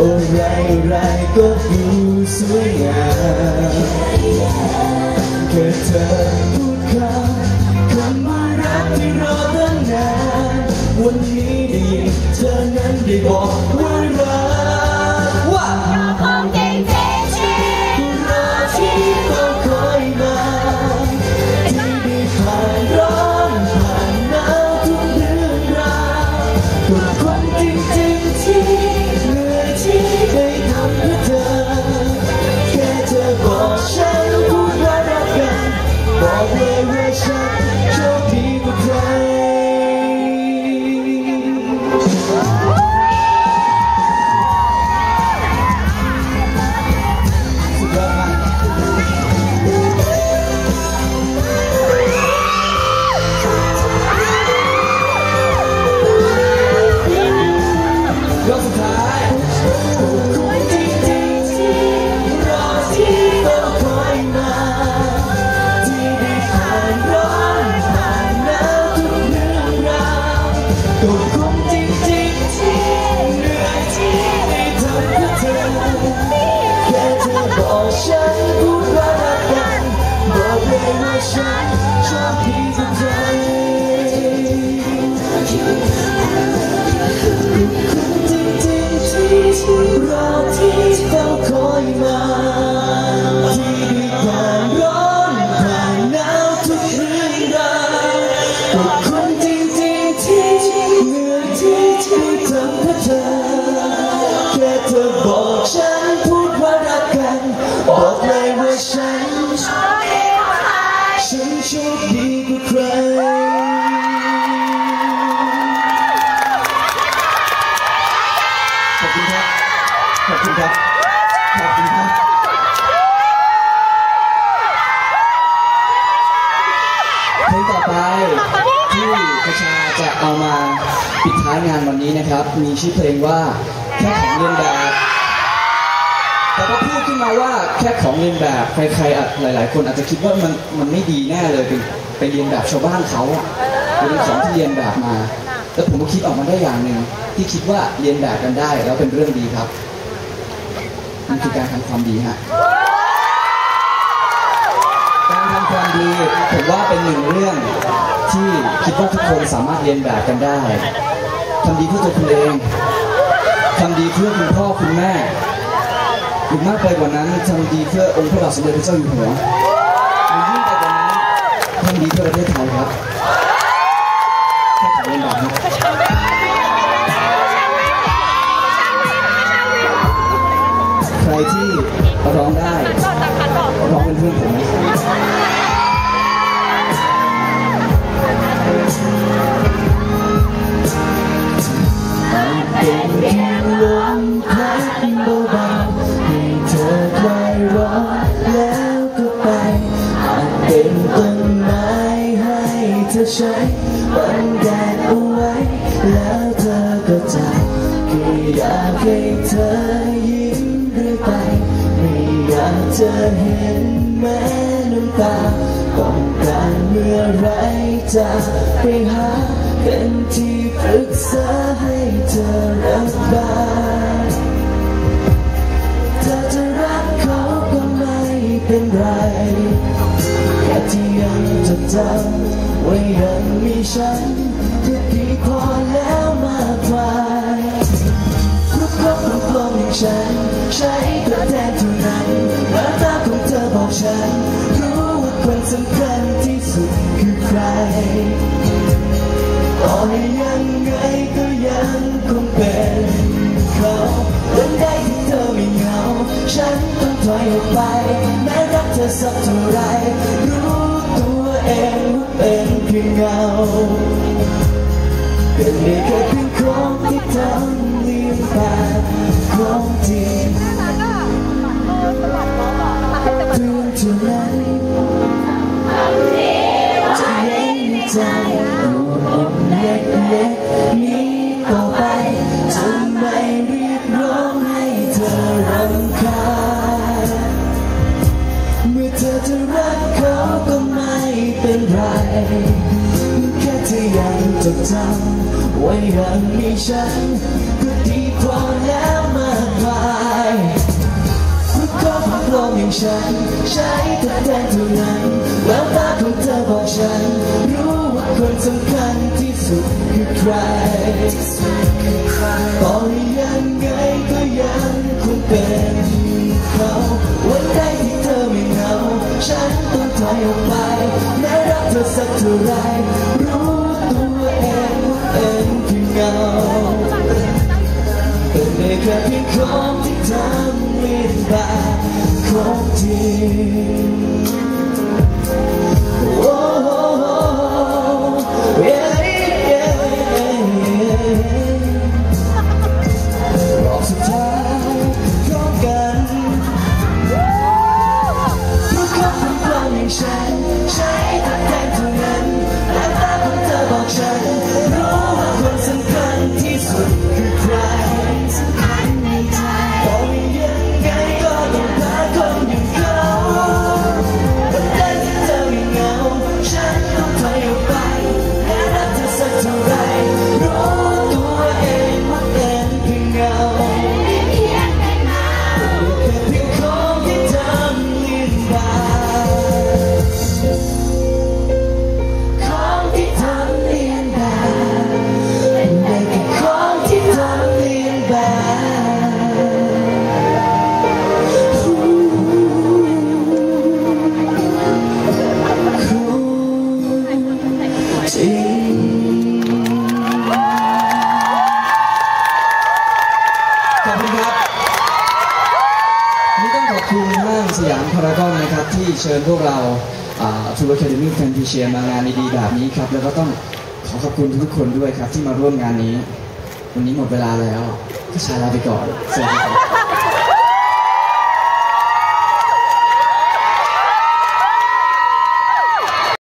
อะไรไรก็ดูสวยงามแค่เธอพูดคำคำว่ารักที่รอตั้งนานวันนี้ได้ยินเธอนั้นได้บอกว่า ที่ทำเพื่อเธอแค่เธอบอกฉันพูดว่ารักกันบอกเลยว่าฉันฉันโชคดีกว่าใครขอบคุณครับขอบคุณครับขอบคุณครับเพลงต่อไปที่กระชาจะเอามา ปิดท้ายงานวันนี้นะครับ มีชื่อเพลงว่าแค่ของเรียนแบบแต่พอพูดขึ้นมาว่าแค่ของเรียนแบบใครๆอาจหลาย ๆ คนอาจจะคิดว่ามันมันไม่ดีแน่เลยไปไปเรียนแบบชาวบ้านเขาอะเป็นของที่เรียนแบบมา แล้วผมก็คิดออกมาได้อย่างหนึ่งที่คิดว่าเรียนแบบกันได้แล้วเป็นเรื่องดีครับมันคือการทำความดีฮะการทำความดีผมว่าเป็นหนึ่งเรื่องที่คิดว่าทุกคนสามารถเรียนแบบกันได้ ทำดีเพื่อตัวคุณเองทำดีเพื่อคุณพ่อคุณแม่หรือมากไปกว่านั้นทำดีเพื่อองค์พระบาทสมเด็จพระเจ้าอยู่หัวหรือยิ่งไปกว่านั้นทำดีเพื่อประเทศไทยครับแค่ขอเรียนบบนี้ใครที่ร้องได้ร้องเป็นเพื่อนผม บังแดดเอาไว้ แล้วเธอก็จากอยากให้เธอยิ้มเรื่อยไป ไม่อยากจะเห็นแม้น้ำตาต้องการเมื่อไรจะไปหาเป็นที่ ฉันก็ดีพอแล้วมากมายรูปลักษณ์รูปลมอย่างฉัน ใช้ตัวแทนเท่านั้นหน้าตาของเธอบอกฉัน รู้ว่าคนสำคัญที่สุดคือใครต่อให้ยังไงก็ยังคงเป็น เป็นแค่เพียงของที่ทำเลียนแบบของจริงเพื่อนเท่านั้นจะเห็นในใจดูอกเล็กนี้ต่อไปจะไม่เรียกร้องให้เธอรำคาญเมื่อเธอจะรักเขาก็ไม่เป็นไร แค่ยังจดจำไว่ายังมีฉัน ก็ดีพอแล้วมากมายรูปก็พักลมอย่างฉัน ใช้แต่แทนเท่านั้นแววตาของเธอบอกฉัน รู้ว่าคนสำคัญที่สุดคือใครต่อให้ยังไงก็ยังคงเป็นเขาวันใดที่เธอไม่เหงาฉันต้องถอยออกไปแม้รักเธอสักเท่าไร พวกเราทูร์แคดมี่แฟนพีเชียมางานดีๆแบบนี้ครับ แล้วก็ต้องขอขอบคุณทุกคนด้วยครับที่มาร่วมงานนี้ วันนี้หมดเวลาแล้วก็ชาลาไปก่อนสวัสดีครับ